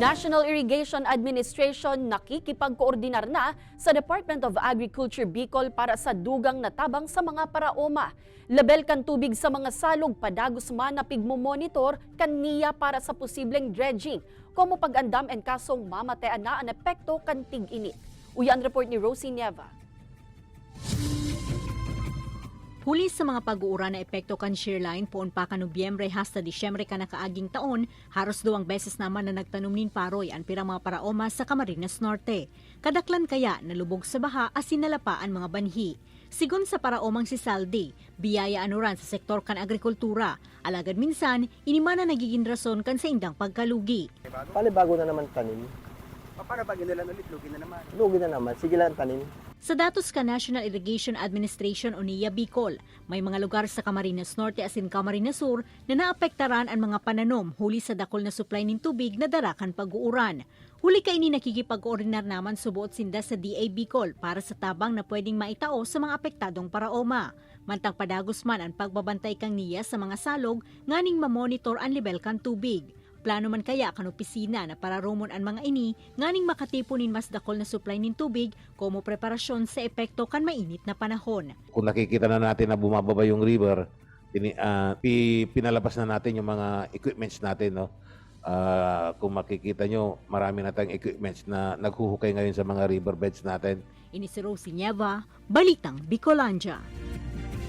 National Irrigation Administration nakikipagkoordinar na sa Department of Agriculture Bicol para sa dugang natabang sa mga paraoma. Label kan tubig sa mga salog padagos man na pigmo-monitor kaniya para sa posibleng dredging. Komo pag-andam en kasong mamatean na ang epekto kan tig-init. Uyan report ni Rosie Nieva. Huli sa mga pag-uura na epekto kan shearline poon pa ka Nobyembre hasta Disyembre ka nakaaging taon, haros duwang beses naman na nagtanom nin paroy ang pirang mga paraoma sa Camarines Norte. Kadaklan kaya nalubog sa baha asin nalapa ang mga banhi. Sigun sa paraomang si Saldi, biyaya anuran sa sektor kan agrikultura. Alagad minsan, inimana nagiging rason kan sa indang pagkalugi. Panibago na naman tanim. Paano pag inulan ulit, lugi na naman. Lugi na naman. Sige lang tanim. Sa datos ka National Irrigation Administration o NIA Bicol, may mga lugar sa Camarines Norte asin Camarines Sur na naapektaran ang mga pananom huli sa dakol na supply ng tubig na darakan pag-uuran. Huli ka ini nakikipag-ordinar naman subuot sinda sa DA Bicol para sa tabang na pwedeng maitao sa mga apektadong paraoma. Mantang padagos man ang pagbabantay kang niya sa mga salog, nganing mamonitor ang level kan tubig. Plano man kaya kan opisina na para rumon ang mga ini nganing makatipunin mas dakol na supply ng tubig como preparasyon sa epekto kan mainit na panahon. kung nakikita na natin na bumababa yung river, tini, ah, pi- pinalabas na natin yung mga equipments natin. No? Ah, kung makikita nyo, marami na tayong equipments na naghuhukay ngayon sa mga riverbeds natin. Ini si Rosie Nieva, Balitang Bicolandia.